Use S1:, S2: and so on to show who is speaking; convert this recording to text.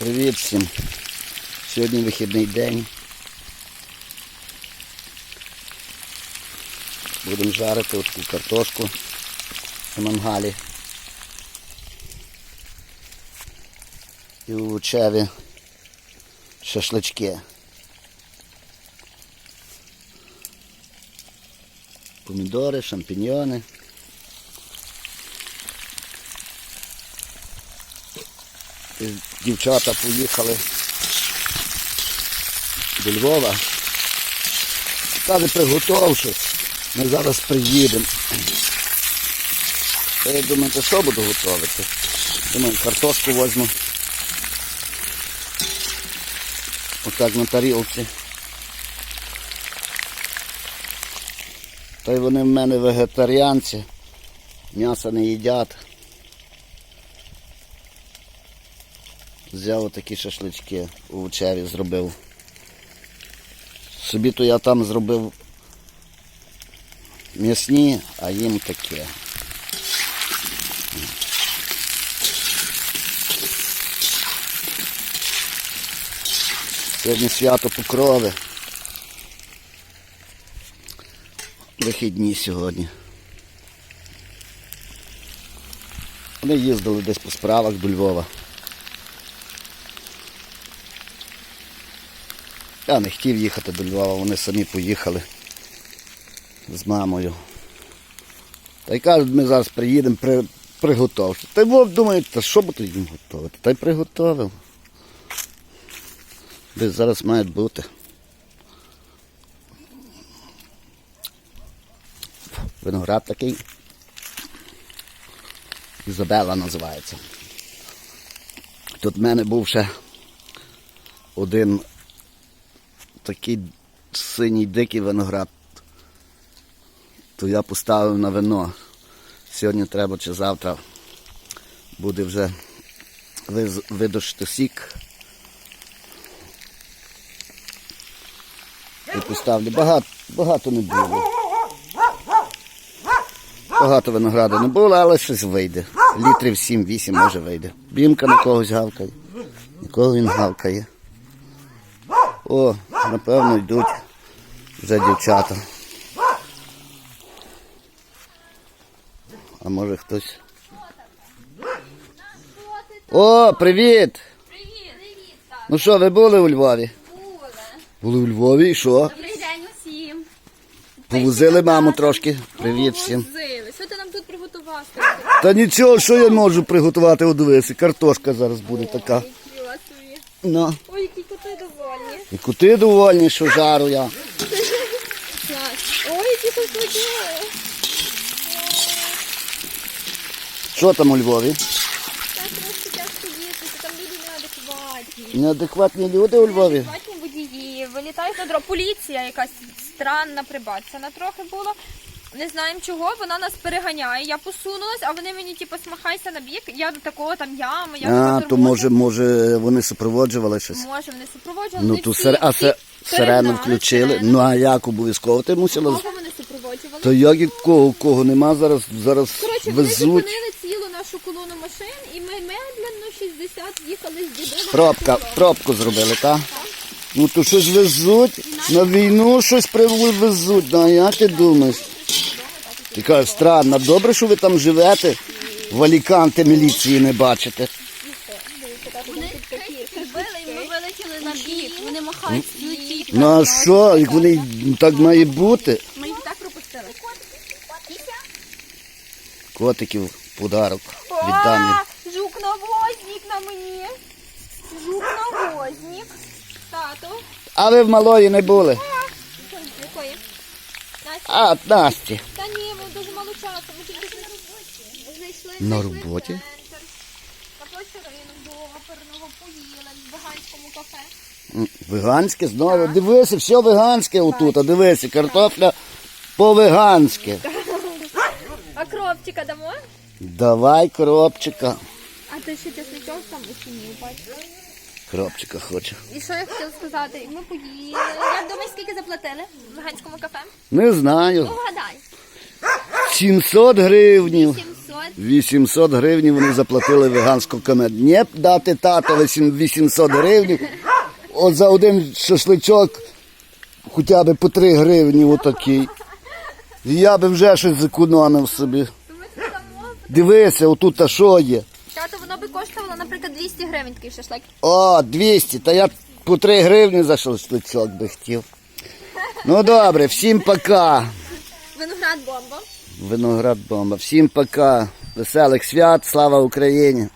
S1: Привіт всім. Сьогодні вихідний день. Будемо жарити таку картошку на мангалі. І у Лучеві шашлички. Помідори, шампіньйони. Дівчата поїхали до Львова. Каже, приготов щось. Ми зараз приїдемо. Та я думаю, то що буду готувати? Думаю, картошку возьму. Отак на тарілці. Та й вони в мене вегетаріанці. М'ясо не їдять. Взяв такі шашлички у вечері зробив. Собі то я там зробив м'ясні, а їм таке. Сьогодні свято покрови. Вихідні сьогодні. Вони їздили десь по справах до Львова. Я не хотів їхати до Львова, вони самі поїхали з мамою. Та й кажуть, ми зараз приїдемо, при, приготовте. Та й Вов думає, та що буду їм готувати? Та й приготовив. Десь зараз мають бути. Виноград такий. Ізабела називається. Тут в мене був ще один такий синій дикий виноград. То я поставив на вино. Сьогодні треба чи завтра буде вже видушити сік. І поставлю. Багато, багато не було. Багато винограду не було, але щось вийде. Літрів 7-8 може вийде. Бімка на когось гавкає. Нікого він гавкає. О, напевно, йдуть вже дівчата. А може хтось. О, привіт!
S2: Привіт!
S1: Ну що, ви були у Львові?
S2: Були.
S1: Були у Львові і що?
S2: Добрий день усім.
S1: Повозили маму трошки. Привіт всім.
S2: Що ти нам тут приготував?
S1: Та нічого, що я можу приготувати у дивися. Картошка зараз буде така. Ну.
S2: Ой, які коти довольні.
S1: І кути довольні, що жару я.
S2: Ой, які коти.
S1: Що там у Львові?
S2: Так трошки тяжко їздити, там люди неадекватні.
S1: Неадекватні люди у Львові.
S2: Неадекватні водії, вилітають на дорогу. Поліція якась странна прибачена трохи була. Не знаємо чого, вона нас переганяє. Я посунулась, а вони мені типу смахайся на бік. Я до такого там ями, я
S1: А, то може, може вони супроводжували щось.
S2: Може, вони супроводжували.
S1: Ну то
S2: всі-
S1: сир... а
S2: всі
S1: сирену включили.
S2: сирену.
S1: Ну а як обов'язково ти мусила.
S2: Кого вони супроводжували?
S1: То як і кого, кого нема зараз, зараз
S2: Коротше, вони
S1: везуть.
S2: зупинили цілу нашу колону машин, і ми медленно 60 їхали з дідом.
S1: Пробка, пробку зробили, так? Ну то щось везуть, на війну щось привезуть, ну, а як ти думаєш? Ти кажеш, странно, добре, що ви там живете, в Аліканте міліції не бачите.
S2: Вони махають ключі.
S1: Ну а що, як вони так має бути?
S2: Ми їх так пропустили.
S1: Котиків подарок віддам їм.
S2: О, жук навозник на мені. Жук навозник. Тато.
S1: А ви в малої не були? А, Насті.
S2: Та ні, ми дуже мало часу. Ми тільки на роботі. Ми знайшли
S1: На
S2: знайшли
S1: роботі?
S2: центр. На площі ринок до оперного поїли в веганському кафе.
S1: М, Веганське знову. Дивися, все веганське отут, а дивися, картопля по-веганськи.
S2: А кропчика дамо?
S1: Давай кропчика.
S2: А ти ще чесничок там усінів, бачиш?
S1: Кропчика хоче.
S2: І що я хотіла сказати? Ми поїли. Як думаєш, скільки заплатили в веганському кафе?
S1: Не знаю.
S2: Ну, вгадай.
S1: 800 гривнів.
S2: 700.
S1: 800 гривень вони заплатили веганську комед. Не дати татові 800 гривень. От за один шашличок хоча б по 3 гривні отакий. І я би вже щось зекономив собі. Дивися, отут та що є.
S2: Тато, воно би коштувало, наприклад, 200 гривень такий шашлик.
S1: О, 200, та я по 3 гривні за шашличок би хотів. Ну добре, всім пока.
S2: Виноград бомба.
S1: Виноград бомба. Всім пока. Веселих свят, слава Україні.